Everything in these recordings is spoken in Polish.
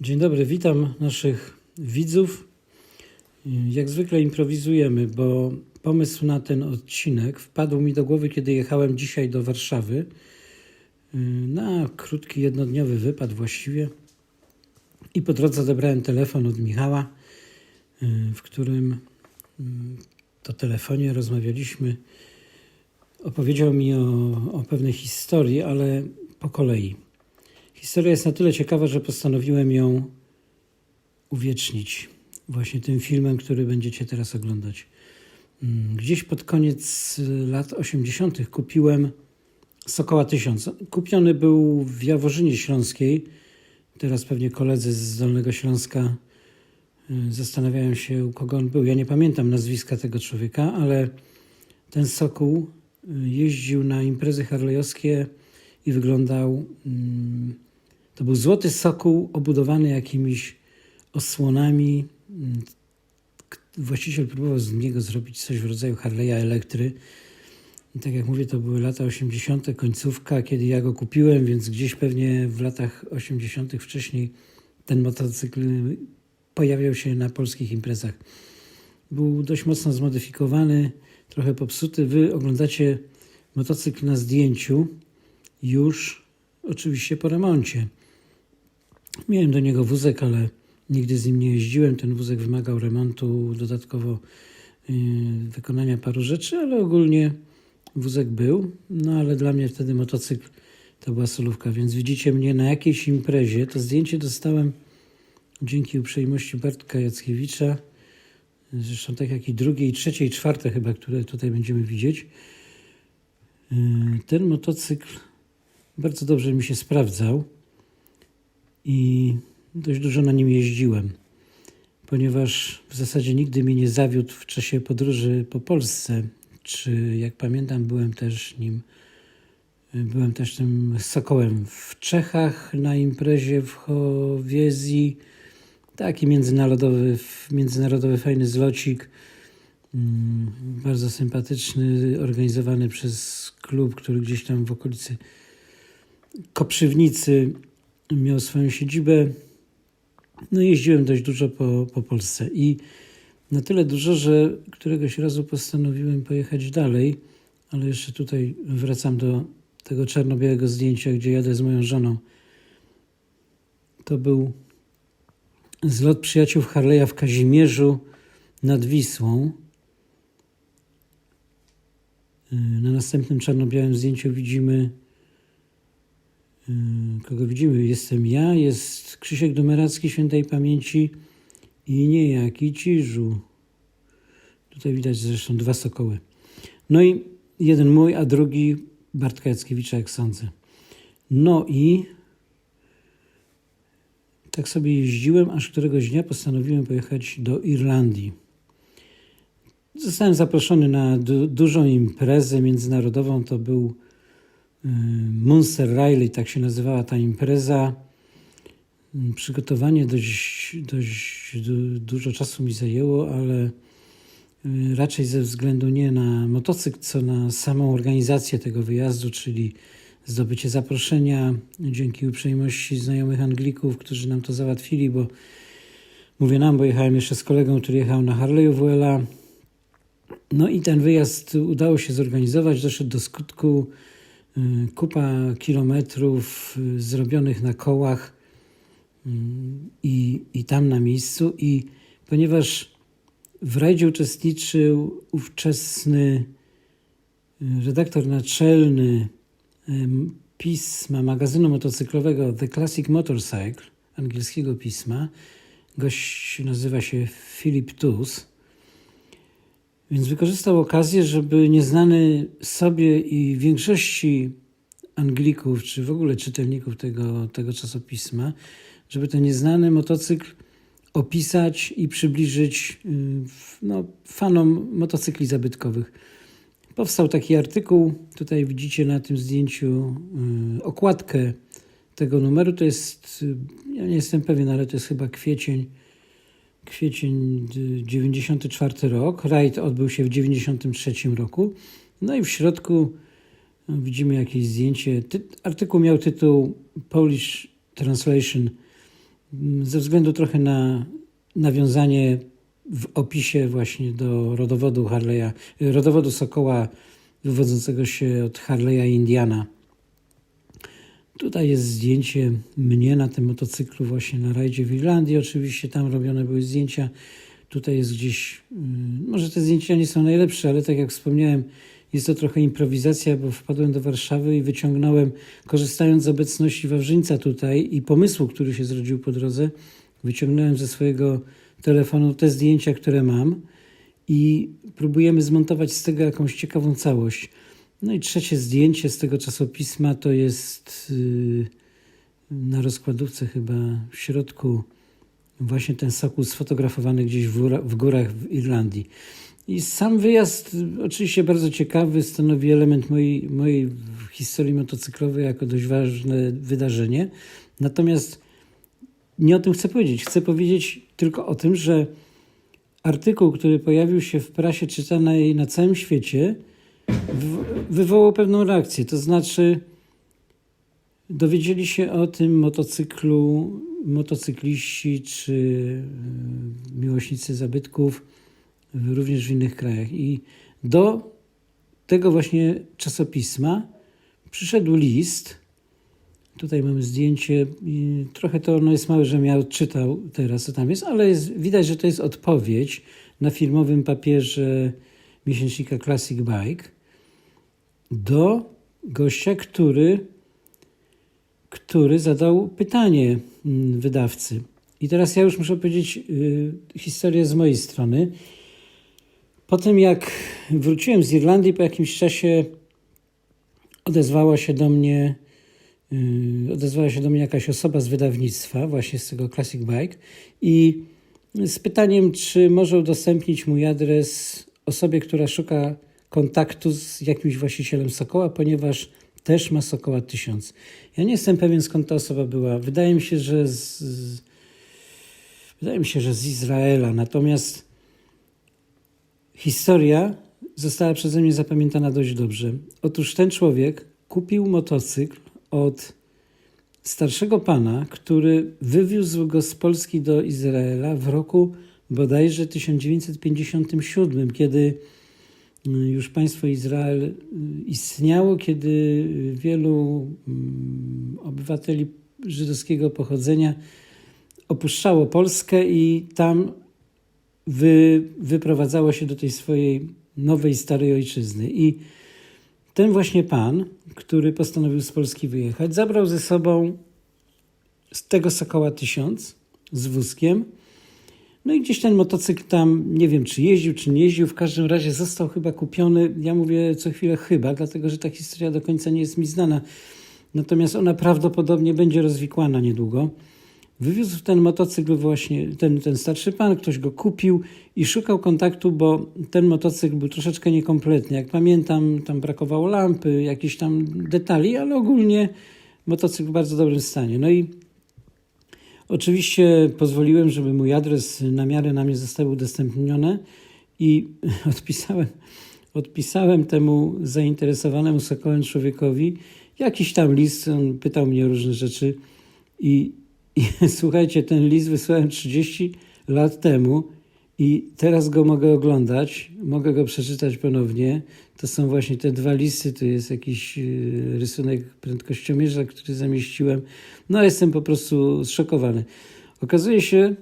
Dzień dobry, witam naszych widzów. Jak zwykle improwizujemy, bo pomysł na ten odcinek wpadł mi do głowy, kiedy jechałem dzisiaj do Warszawy na krótki, jednodniowy wypad właściwie. I po drodze odebrałem telefon od Michała, w którym to telefonie rozmawialiśmy. Opowiedział mi o, o pewnej historii, ale po kolei. Historia jest na tyle ciekawa, że postanowiłem ją uwiecznić właśnie tym filmem, który będziecie teraz oglądać. Gdzieś pod koniec lat 80. kupiłem Sokoła 1000. Kupiony był w Jaworzynie Śląskiej. Teraz pewnie koledzy z Dolnego Śląska zastanawiają się, u kogo on był. Ja nie pamiętam nazwiska tego człowieka, ale ten Sokół jeździł na imprezy harlejowskie i wyglądał. To był złoty sokół obudowany jakimiś osłonami. Właściciel próbował z niego zrobić coś w rodzaju Harley'a Elektry. I tak jak mówię, to były lata 80., końcówka, kiedy ja go kupiłem, więc gdzieś pewnie w latach 80. wcześniej ten motocykl pojawiał się na polskich imprezach. Był dość mocno zmodyfikowany, trochę popsuty. Wy oglądacie motocykl na zdjęciu już oczywiście po remoncie. Miałem do niego wózek, ale nigdy z nim nie jeździłem. Ten wózek wymagał remontu, dodatkowo yy, wykonania paru rzeczy, ale ogólnie wózek był. No ale dla mnie wtedy motocykl to była solówka, więc widzicie mnie na jakiejś imprezie. To zdjęcie dostałem dzięki uprzejmości Bartka Jackiewicza. Zresztą tak jak i drugie, i trzecie, i czwarte chyba, które tutaj będziemy widzieć. Yy, ten motocykl bardzo dobrze mi się sprawdzał i dość dużo na nim jeździłem, ponieważ w zasadzie nigdy mnie nie zawiódł w czasie podróży po Polsce, czy jak pamiętam, byłem też nim, byłem też tym sokołem w Czechach na imprezie w Chowiezji, taki międzynarodowy, międzynarodowy fajny zlocik, bardzo sympatyczny, organizowany przez klub, który gdzieś tam w okolicy Koprzywnicy miał swoją siedzibę. No jeździłem dość dużo po, po Polsce i na tyle dużo, że któregoś razu postanowiłem pojechać dalej, ale jeszcze tutaj wracam do tego czarno-białego zdjęcia, gdzie jadę z moją żoną. To był zlot przyjaciół Harleya w Kazimierzu nad Wisłą. Na następnym czarno-białym zdjęciu widzimy kogo widzimy? Jestem ja, jest Krzysiek Domeracki świętej pamięci i niejaki Ciżu. Tutaj widać zresztą dwa sokoły. No i jeden mój, a drugi Bartka Jackiewicza, jak sądzę. No i tak sobie jeździłem, aż któregoś dnia postanowiłem pojechać do Irlandii. Zostałem zaproszony na du dużą imprezę międzynarodową. To był Munster Riley, tak się nazywała ta impreza. Przygotowanie dość, dość dużo czasu mi zajęło, ale raczej ze względu nie na motocykl, co na samą organizację tego wyjazdu, czyli zdobycie zaproszenia dzięki uprzejmości znajomych Anglików, którzy nam to załatwili, bo mówię nam, bo jechałem jeszcze z kolegą, który jechał na Harley'u WLA. No i ten wyjazd udało się zorganizować, doszedł do skutku kupa kilometrów zrobionych na kołach i, i tam na miejscu. I ponieważ w rajdzie uczestniczył ówczesny redaktor naczelny pisma magazynu motocyklowego The Classic Motorcycle, angielskiego pisma, gość nazywa się Philip Tus, więc wykorzystał okazję, żeby nieznany sobie i większości Anglików, czy w ogóle czytelników tego, tego czasopisma, żeby ten nieznany motocykl opisać i przybliżyć no, fanom motocykli zabytkowych. Powstał taki artykuł, tutaj widzicie na tym zdjęciu okładkę tego numeru, to jest, ja nie jestem pewien, ale to jest chyba kwiecień kwiecień 94 rok. Rajd odbył się w 93 roku. No i w środku widzimy jakieś zdjęcie. Ty artykuł miał tytuł Polish Translation mm, ze względu trochę na nawiązanie w opisie właśnie do rodowodu Harley'a, rodowodu Sokoła wywodzącego się od Harley'a Indiana. Tutaj jest zdjęcie mnie na tym motocyklu właśnie na rajdzie w Irlandii. Oczywiście tam robione były zdjęcia. Tutaj jest gdzieś, mm, może te zdjęcia nie są najlepsze, ale tak jak wspomniałem, jest to trochę improwizacja, bo wpadłem do Warszawy i wyciągnąłem, korzystając z obecności Wawrzyńca tutaj i pomysłu, który się zrodził po drodze, wyciągnąłem ze swojego telefonu te zdjęcia, które mam i próbujemy zmontować z tego jakąś ciekawą całość. No i trzecie zdjęcie z tego czasopisma to jest yy, na rozkładówce chyba w środku właśnie ten sokół sfotografowany gdzieś w górach w Irlandii. I sam wyjazd y, oczywiście bardzo ciekawy, stanowi element mojej, mojej historii motocyklowej jako dość ważne wydarzenie. Natomiast nie o tym chcę powiedzieć. Chcę powiedzieć tylko o tym, że artykuł, który pojawił się w prasie czytanej na całym świecie, wywołał pewną reakcję. To znaczy, dowiedzieli się o tym motocyklu motocykliści czy y, miłośnicy zabytków również w innych krajach. I do tego właśnie czasopisma przyszedł list. Tutaj mamy zdjęcie. Trochę to ono jest małe, że ja odczytał teraz, co tam jest, ale jest, widać, że to jest odpowiedź na firmowym papierze miesięcznika Classic Bike do gościa, który, który zadał pytanie mm, wydawcy. I teraz ja już muszę powiedzieć y, historię z mojej strony. Po tym jak wróciłem z Irlandii, po jakimś czasie odezwała się do mnie y, odezwała się do mnie jakaś osoba z wydawnictwa, właśnie z tego Classic Bike i z pytaniem, czy może udostępnić mój adres osobie, która szuka kontaktu z jakimś właścicielem Sokoła, ponieważ też ma Sokoła 1000. Ja nie jestem pewien, skąd ta osoba była. Wydaje mi się, że z, wydaje mi się, że z Izraela. Natomiast historia została przeze mnie zapamiętana dość dobrze. Otóż ten człowiek kupił motocykl od starszego pana, który wywiózł go z Polski do Izraela w roku bodajże 1957, kiedy już państwo Izrael y, istniało, kiedy wielu mm, obywateli żydowskiego pochodzenia opuszczało Polskę i tam wy, wyprowadzało się do tej swojej nowej, starej ojczyzny. I ten właśnie pan, który postanowił z Polski wyjechać, zabrał ze sobą z tego Sokoła 1000 z wózkiem. No i gdzieś ten motocykl tam, nie wiem czy jeździł, czy nie jeździł, w każdym razie został chyba kupiony. Ja mówię co chwilę chyba, dlatego że ta historia do końca nie jest mi znana. Natomiast ona prawdopodobnie będzie rozwikłana niedługo. Wywiózł ten motocykl właśnie ten, ten starszy pan, ktoś go kupił i szukał kontaktu, bo ten motocykl był troszeczkę niekompletny. Jak pamiętam, tam brakowało lampy, jakichś tam detali, ale ogólnie motocykl w bardzo dobrym stanie. No i oczywiście pozwoliłem, żeby mój adres na miarę na mnie zostały udostępnione i odpisałem, odpisałem temu zainteresowanemu sokołem człowiekowi jakiś tam list, on pytał mnie różne rzeczy i i słuchajcie, ten list wysłałem 30 lat temu i teraz go mogę oglądać, mogę go przeczytać ponownie. To są właśnie te dwa listy, to jest jakiś y, rysunek prędkościomierza, który zamieściłem. No jestem po prostu zszokowany. Okazuje się,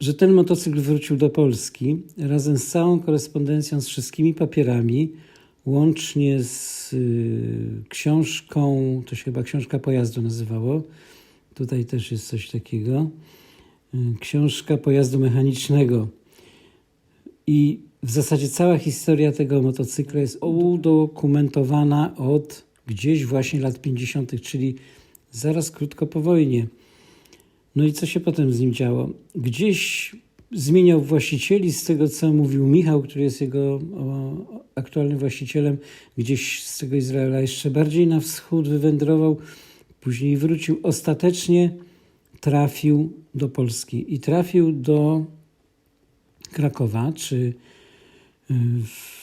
że ten motocykl wrócił do Polski razem z całą korespondencją, z wszystkimi papierami, łącznie z y, książką, to się chyba książka pojazdu nazywało, Tutaj też jest coś takiego. Y, książka pojazdu mechanicznego. I w zasadzie cała historia tego motocykla jest udokumentowana od gdzieś właśnie lat 50., czyli zaraz krótko po wojnie. No i co się potem z nim działo? Gdzieś zmieniał właścicieli, z tego co mówił Michał, który jest jego o, aktualnym właścicielem, gdzieś z tego Izraela jeszcze bardziej na wschód wywędrował Później wrócił. Ostatecznie trafił do Polski i trafił do Krakowa, czy w,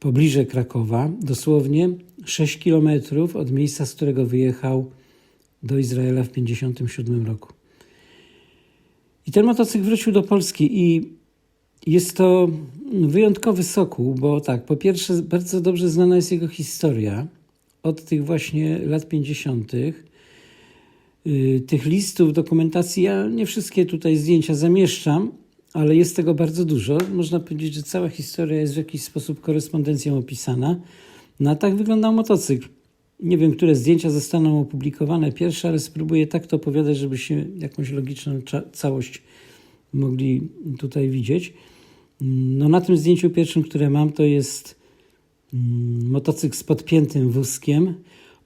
pobliże Krakowa, dosłownie 6 kilometrów od miejsca, z którego wyjechał do Izraela w 1957 roku. I ten motocykl wrócił do Polski i jest to wyjątkowy sokół, bo tak, po pierwsze bardzo dobrze znana jest jego historia od tych właśnie lat 50. Tych listów, dokumentacji, ja nie wszystkie tutaj zdjęcia zamieszczam, ale jest tego bardzo dużo. Można powiedzieć, że cała historia jest w jakiś sposób korespondencją opisana. No a tak wyglądał motocykl. Nie wiem, które zdjęcia zostaną opublikowane pierwsze, ale spróbuję tak to opowiadać, żebyście jakąś logiczną całość mogli tutaj widzieć. No na tym zdjęciu pierwszym, które mam, to jest mm, motocykl z podpiętym wózkiem.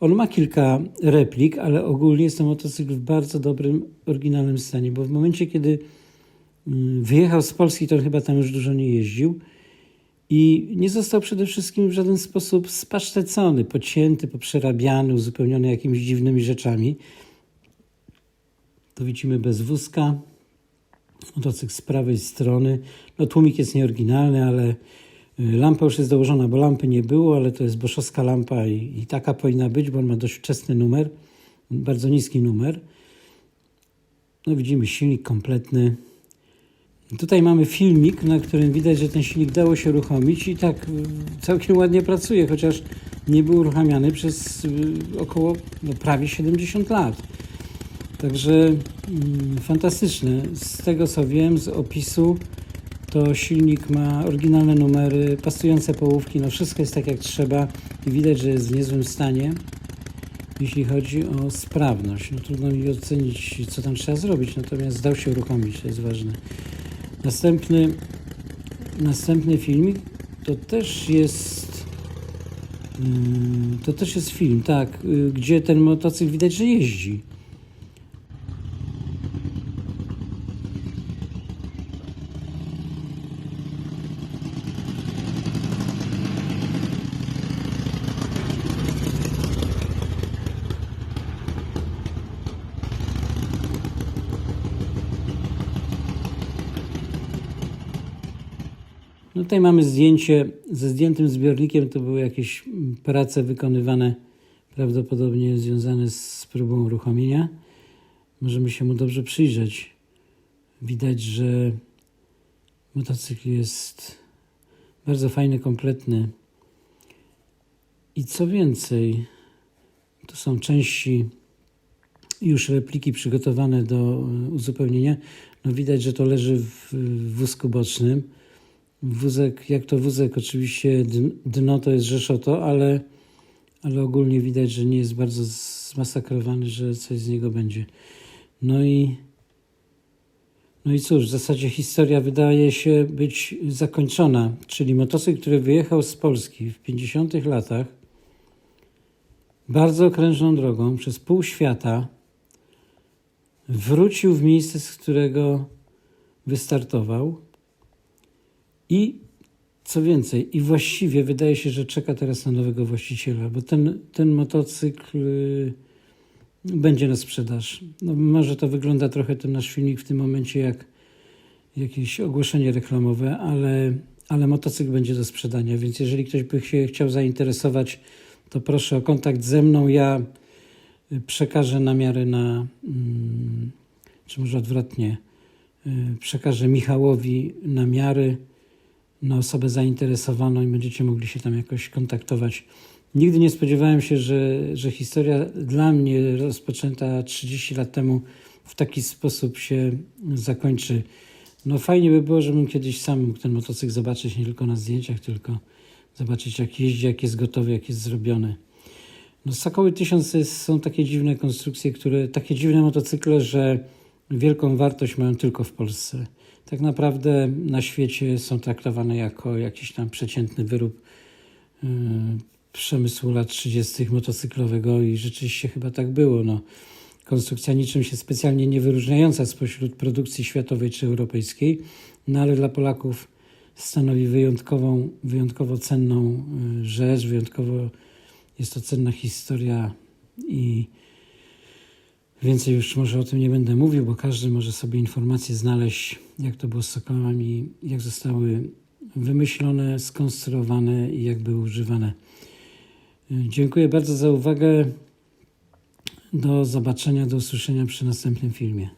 On ma kilka replik, ale ogólnie jest to motocykl w bardzo dobrym, oryginalnym stanie, bo w momencie, kiedy wyjechał z Polski, to on chyba tam już dużo nie jeździł i nie został przede wszystkim w żaden sposób spasztecony, pocięty, poprzerabiany, uzupełniony jakimiś dziwnymi rzeczami. To widzimy bez wózka, motocykl z prawej strony. No tłumik jest nieoryginalny, ale y, lampa już jest dołożona, bo lampy nie było, ale to jest boszowska lampa i, i taka powinna być, bo on ma dość wczesny numer, bardzo niski numer. No widzimy silnik kompletny. Tutaj mamy filmik, na którym widać, że ten silnik dało się uruchomić i tak y, całkiem ładnie pracuje, chociaż nie był uruchamiany przez y, około no, prawie 70 lat. Także mm, fantastyczne. Z tego co wiem, z opisu, to silnik ma oryginalne numery, pasujące połówki, no wszystko jest tak jak trzeba i widać, że jest w niezłym stanie, jeśli chodzi o sprawność. No trudno mi ocenić, co tam trzeba zrobić, natomiast dał się uruchomić, to jest ważne. Następny, następny filmik to też jest mm, to też jest film, tak, y, gdzie ten motocykl widać, że jeździ. No tutaj mamy zdjęcie ze zdjętym zbiornikiem. To były jakieś prace wykonywane prawdopodobnie związane z próbą uruchomienia. Możemy się mu dobrze przyjrzeć. Widać, że motocykl jest bardzo fajny, kompletny. I co więcej, to są części już repliki przygotowane do uzupełnienia. No widać, że to leży w wózku bocznym Wózek, jak to wózek, oczywiście dno to jest Rzeszoto, ale, ale ogólnie widać, że nie jest bardzo zmasakrowany, że coś z niego będzie. No i, no i cóż, w zasadzie historia wydaje się być zakończona, czyli motocykl, który wyjechał z Polski w 50 latach, bardzo okrężną drogą, przez pół świata, wrócił w miejsce, z którego wystartował i co więcej, i właściwie wydaje się, że czeka teraz na nowego właściciela, bo ten, ten motocykl y, będzie na sprzedaż. No, może to wygląda trochę ten nasz filmik w tym momencie jak jakieś ogłoszenie reklamowe, ale, ale motocykl będzie do sprzedania, więc jeżeli ktoś by się chciał zainteresować, to proszę o kontakt ze mną. Ja y, przekażę namiary na, mm, czy może odwrotnie, y, przekażę Michałowi namiary na osobę zainteresowaną i będziecie mogli się tam jakoś kontaktować. Nigdy nie spodziewałem się, że, że historia dla mnie rozpoczęta 30 lat temu w taki sposób się zakończy. No fajnie by było, żebym kiedyś sam mógł ten motocykl zobaczyć, nie tylko na zdjęciach, tylko zobaczyć jak jeździ, jak jest gotowy, jak jest zrobiony. No Sokoły 1000 są takie dziwne konstrukcje, które, takie dziwne motocykle, że wielką wartość mają tylko w Polsce tak naprawdę na świecie są traktowane jako jakiś tam przeciętny wyrób yy, przemysłu lat 30. motocyklowego i rzeczywiście chyba tak było. No, konstrukcja niczym się specjalnie nie wyróżniająca spośród produkcji światowej czy europejskiej, no ale dla Polaków stanowi wyjątkową, wyjątkowo cenną yy, rzecz, wyjątkowo jest to cenna historia i Więcej już może o tym nie będę mówił, bo każdy może sobie informacje znaleźć, jak to było z sokołami, jak zostały wymyślone, skonstruowane i jak były używane. Dziękuję bardzo za uwagę. Do zobaczenia, do usłyszenia przy następnym filmie.